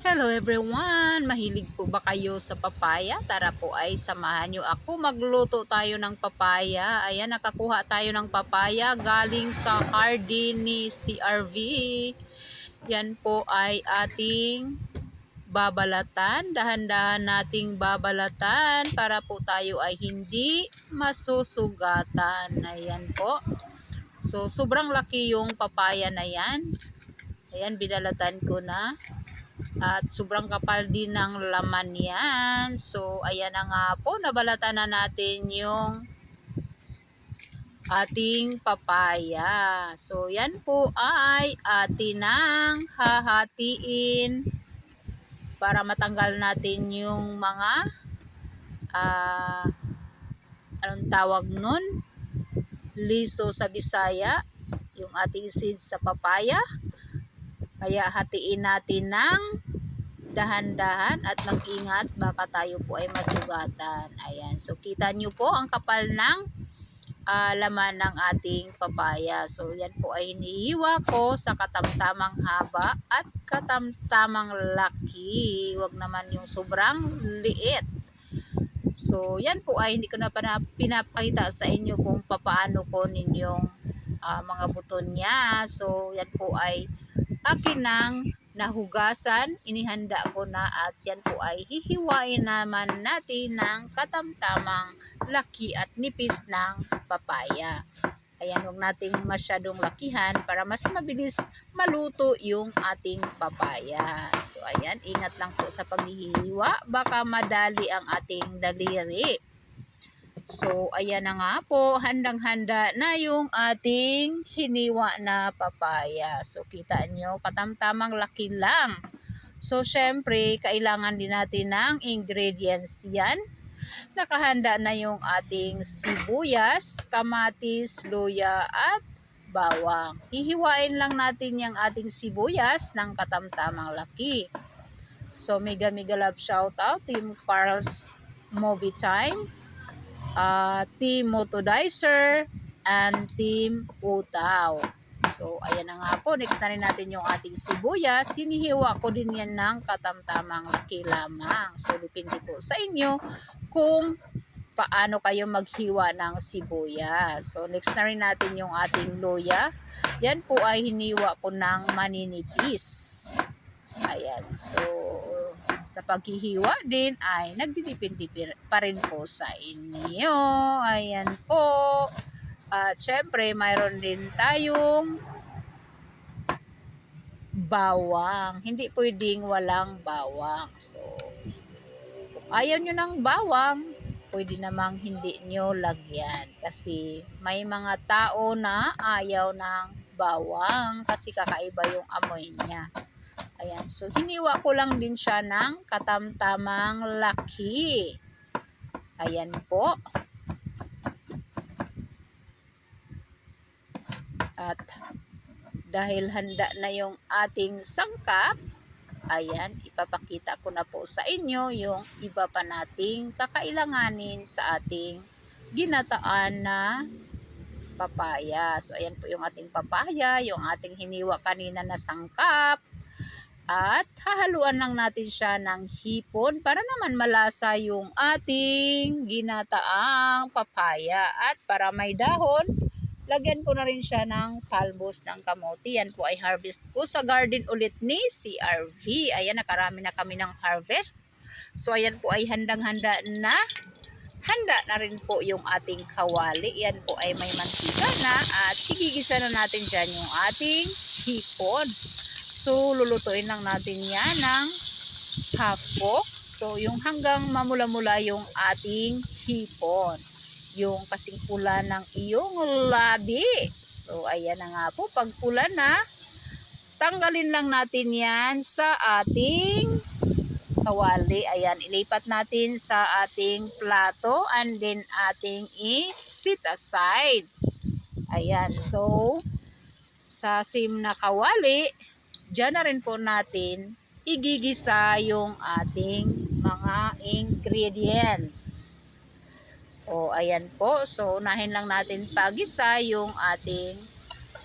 Hello everyone! Mahilig po ba kayo sa papaya? Tara po ay samahan nyo ako. Magluto tayo ng papaya. Ayan, nakakuha tayo ng papaya galing sa garden ni CRV. Yan po ay ating babalatan. Dahan-dahan nating babalatan para po tayo ay hindi masusugatan. Ayan po. So, sobrang laki yung papaya na yan. Ayan, binalatan ko na. At sobrang kapal din ng laman yan. So, ayan na nga po. Nabalatan na natin yung ating papaya. So, yan po ay atin ang hahatiin para matanggal natin yung mga ah anong tawag nun? Liso sa Bisaya. Yung ating seeds sa papaya. Kaya hatiin natin ng dahan-dahan at mag-ingat baka tayo po ay masugatan. Ayan. So kita nyo po ang kapal ng ah, laman ng ating papaya. So yan po ay hinihiwa ko sa katamtamang haba at katamtamang laki. Huwag naman yung sobrang liit. So yan po ay hindi ko na pinapakita sa inyo kung papaano ko ninyong ah, mga buton niya. So yan po ay akin nang nahugasan, inihanda ko na at yan po ay hihiwain naman natin ng katamtamang laki at nipis ng papaya. Ayan, huwag nating masyadong lakihan para mas mabilis maluto yung ating papaya. So, ayan, ingat lang po sa paghihiwa. Baka madali ang ating daliri. So, ayan na nga po, handang-handa na yung ating hiniwa na papaya. So, kita nyo, katamtamang laki lang. So, syempre, kailangan din natin ng ingredients yan. Nakahanda na yung ating sibuyas, kamatis, luya, at bawang. Hihiwain lang natin yung ating sibuyas ng katamtamang laki. So, mega mega love shout out, Team Carl's Movie Time uh, Team Motodizer, and Team Utaw. So, ayan na nga po. Next na rin natin yung ating sibuyas. Sinihiwa ko din yan ng katamtamang laki lamang. So, depende po sa inyo kung paano kayo maghiwa ng sibuyas. So, next na rin natin yung ating luya. Yan po ay hiniwa ko ng maninipis. Ayan. So, sa paghihiwa din ay nagdidipindi pa rin po sa inyo. Ayan po. At syempre, mayroon din tayong bawang. Hindi pwedeng walang bawang. So, ayaw nyo ng bawang, pwede namang hindi nyo lagyan. Kasi may mga tao na ayaw ng bawang kasi kakaiba yung amoy niya. Ayan. So, hiniwa ko lang din siya ng katamtamang laki. Ayan po. At dahil handa na yung ating sangkap, ayan, ipapakita ko na po sa inyo yung iba pa nating kakailanganin sa ating ginataan na papaya. So, ayan po yung ating papaya, yung ating hiniwa kanina na sangkap, at hahaluan lang natin siya ng hipon para naman malasa yung ating ginataang papaya. At para may dahon, lagyan ko na rin siya ng talbos ng kamote. Yan po ay harvest ko sa garden ulit ni CRV. Ayan, nakarami na kami ng harvest. So, ayan po ay handang-handa na. Handa na rin po yung ating kawali. Yan po ay may mantika na at igigisa na natin dyan yung ating hipon. So, lulutuin lang natin yan ng half cook. So, yung hanggang mamula-mula yung ating hipon. Yung kasing pula ng iyong labi. So, ayan na nga po. Pag pula na, tanggalin lang natin yan sa ating kawali. Ayan, ilipat natin sa ating plato and then ating i-sit aside. Ayan, so, sa same na kawali, dyan na rin po natin igigisa yung ating mga ingredients. O, ayan po. So, unahin lang natin pagisa yung ating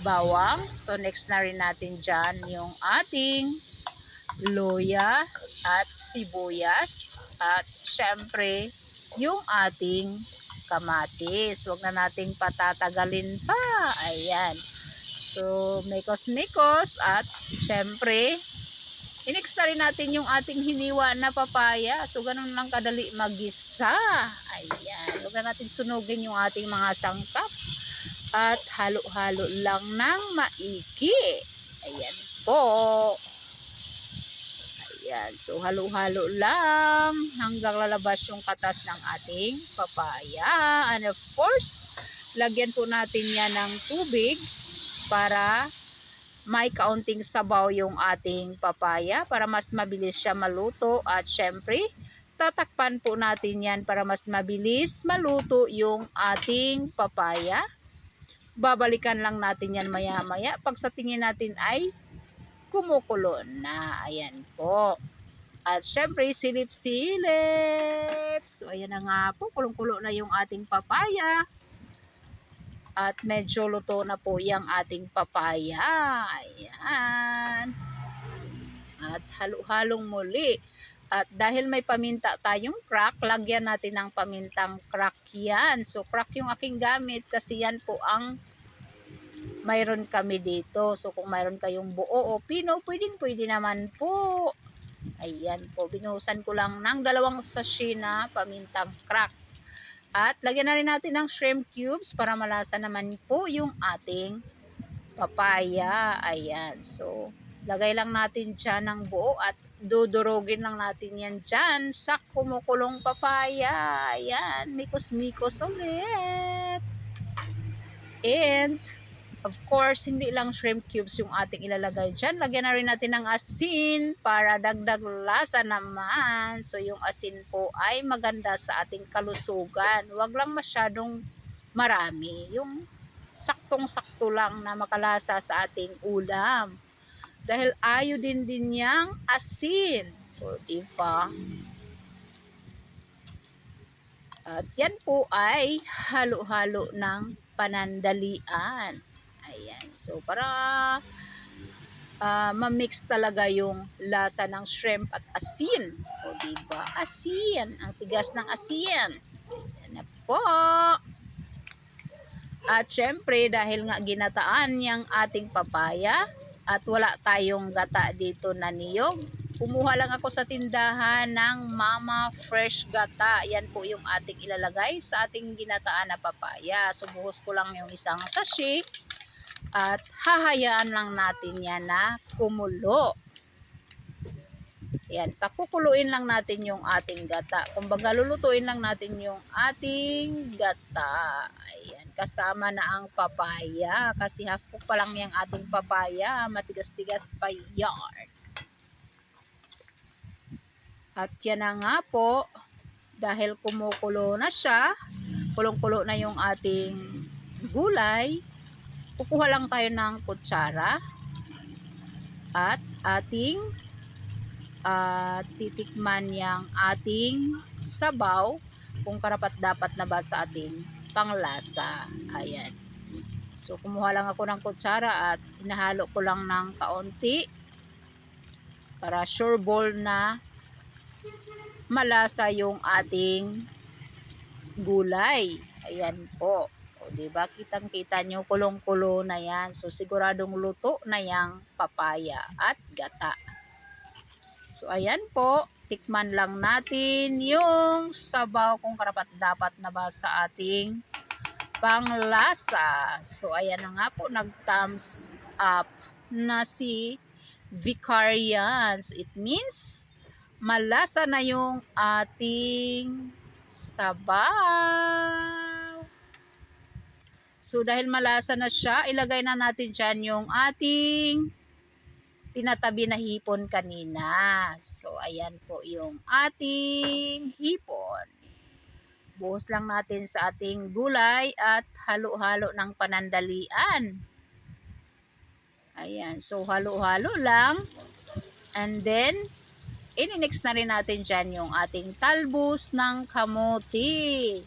bawang. So, next na rin natin dyan yung ating luya at sibuyas at syempre yung ating kamatis. Huwag na nating patatagalin pa. Ayan. So, mekos-mekos at syempre, inix na rin natin yung ating hiniwa na papaya. So, ganun lang kadali magisa. Ayan. Huwag na natin sunugin yung ating mga sangkap. At halo-halo lang ng maiki. Ayan po. Ayan. So, halo-halo lang hanggang lalabas yung katas ng ating papaya. And of course, lagyan po natin yan ng tubig para may kaunting sabaw yung ating papaya para mas mabilis siya maluto. At syempre, tatakpan po natin yan para mas mabilis maluto yung ating papaya. Babalikan lang natin yan maya-maya pag sa tingin natin ay kumukulo na. Ayan po. At syempre, silip-silip. So, ayan na nga po. Kulong-kulo na yung ating papaya. At medyo luto na po yung ating papaya. Ayan. At halo-halong muli. At dahil may paminta tayong crack, lagyan natin ng pamintang crack yan. So, crack yung aking gamit kasi yan po ang mayroon kami dito. So, kung mayroon kayong buo o pino, pwedeng pwede naman po. Ayan po, binuhusan ko lang ng dalawang sachet na pamintang crack. At lagyan na rin natin ng shrimp cubes para malasa naman po yung ating papaya. Ayan, so lagay lang natin dyan ng buo at dudurugin lang natin yan dyan sa kumukulong papaya. Ayan, mikos-mikos ulit. And, of course, hindi lang shrimp cubes yung ating ilalagay dyan. Lagyan na rin natin ng asin para dagdag lasa naman. So, yung asin po ay maganda sa ating kalusugan. Huwag lang masyadong marami. Yung saktong-sakto lang na makalasa sa ating ulam. Dahil ayo din din niyang asin. O, diba? At yan po ay halo-halo ng panandalian. Ayan. So, para uh, ma-mix talaga yung lasa ng shrimp at asin. O, diba? Asin. Ang tigas ng asin. Ayan na po. At syempre, dahil nga ginataan yung ating papaya at wala tayong gata dito na niyog, kumuha lang ako sa tindahan ng Mama Fresh Gata. Yan po yung ating ilalagay sa ating ginataan na papaya. So, buhos ko lang yung isang sachet at hahayaan lang natin yan na kumulo. Yan, pakukuluin lang natin yung ating gata. Kumbaga, lulutuin lang natin yung ating gata. Ayan, kasama na ang papaya. Kasi half cook pa lang yung ating papaya. Matigas-tigas pa yarn. At yan na nga po, dahil kumukulo na siya, kulong-kulo na yung ating gulay, kukuha lang tayo ng kutsara at ating uh, titikman yung ating sabaw kung karapat dapat na ba sa ating panglasa. Ayan. So, kumuha lang ako ng kutsara at hinahalo ko lang ng kaunti para sure ball na malasa yung ating gulay. Ayan po. O, diba? Kitang-kita nyo, kulong-kulo na yan. So, siguradong luto na yang papaya at gata. So, ayan po. Tikman lang natin yung sabaw kung karapat dapat na ba sa ating panglasa. So, ayan na nga po. Nag-thumbs up na si Vicarian. So, it means malasa na yung ating sabaw. So, dahil malasa na siya, ilagay na natin dyan yung ating tinatabi na hipon kanina. So, ayan po yung ating hipon. Buhos lang natin sa ating gulay at halo-halo ng panandalian. Ayan, so halo-halo lang. And then, ininix na rin natin dyan yung ating talbos ng kamuti.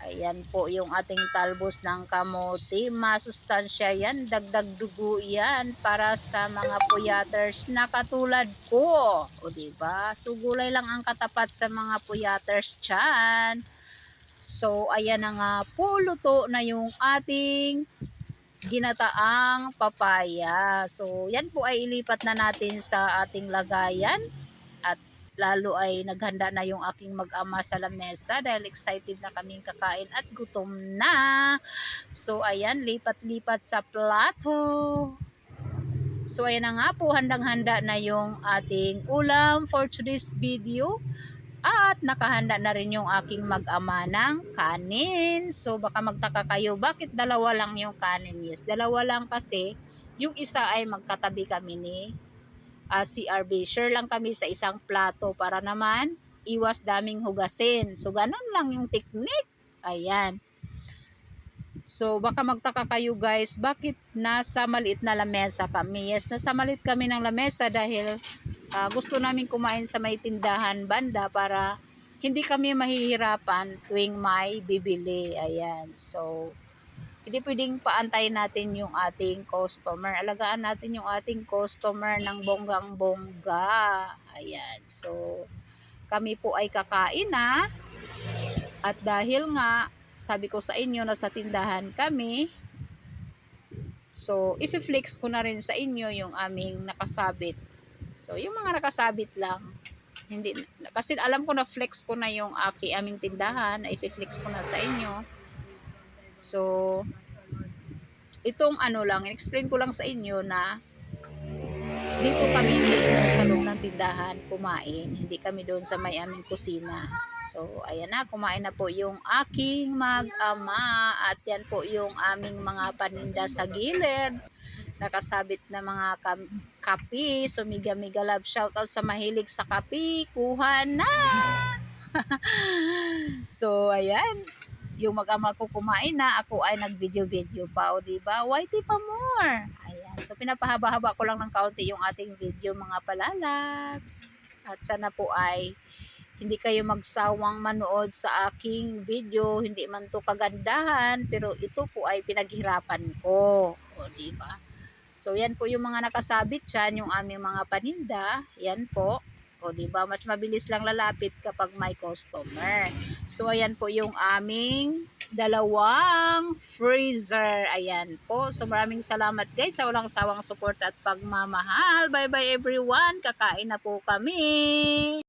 Ayan po yung ating talbos ng kamote. Masustansya yan, dagdag dugo yan para sa mga puyaters na katulad ko. O diba? So gulay lang ang katapat sa mga puyaters dyan. So ayan na nga po, luto na yung ating ginataang papaya. So yan po ay ilipat na natin sa ating lagayan lalo ay naghanda na yung aking mag-ama sa lamesa dahil excited na kaming kakain at gutom na. So ayan, lipat-lipat sa plato. So ayan na nga po, handang-handa na yung ating ulam for today's video. At nakahanda na rin yung aking mag-ama ng kanin. So baka magtaka kayo, bakit dalawa lang yung kanin? Yes, dalawa lang kasi yung isa ay magkatabi kami ni uh, CRB. Share lang kami sa isang plato para naman iwas daming hugasin. So ganun lang yung technique. Ayan. So baka magtaka kayo guys, bakit nasa maliit na lamesa kami? Yes, nasa maliit kami ng lamesa dahil uh, gusto namin kumain sa may tindahan banda para hindi kami mahihirapan tuwing may bibili. Ayan. So, hindi pwedeng paantayin natin yung ating customer. Alagaan natin yung ating customer ng bonggang-bongga. Ayan. So, kami po ay kakain na. At dahil nga, sabi ko sa inyo na sa tindahan kami, so, i-flex ko na rin sa inyo yung aming nakasabit So, yung mga nakasabit lang, hindi, kasi alam ko na flex ko na yung aki aming tindahan, i-flex ko na sa inyo. So, itong ano lang, explain ko lang sa inyo na dito kami mismo sa loob ng tindahan kumain. Hindi kami doon sa may aming kusina. So, ayan na, kumain na po yung aking mag-ama at yan po yung aming mga paninda sa gilid nakasabit na mga kapi. So, miga miga love shout out sa mahilig sa kapi. Kuha na! so, ayan. Yung mag-ama ko kumain na, ako ay nag-video-video pa. O, diba? Whitey pa more. Ayan. So, pinapahaba-haba ko lang ng kaunti yung ating video, mga palalabs. At sana po ay hindi kayo magsawang manood sa aking video, hindi man to kagandahan, pero ito po ay pinaghirapan ko. O, di ba? So, yan po yung mga nakasabit dyan, yung aming mga paninda. Yan po. O, di ba Mas mabilis lang lalapit kapag may customer. So, ayan po yung aming dalawang freezer. Ayan po. So, maraming salamat guys sa walang sawang support at pagmamahal. Bye-bye everyone. Kakain na po kami.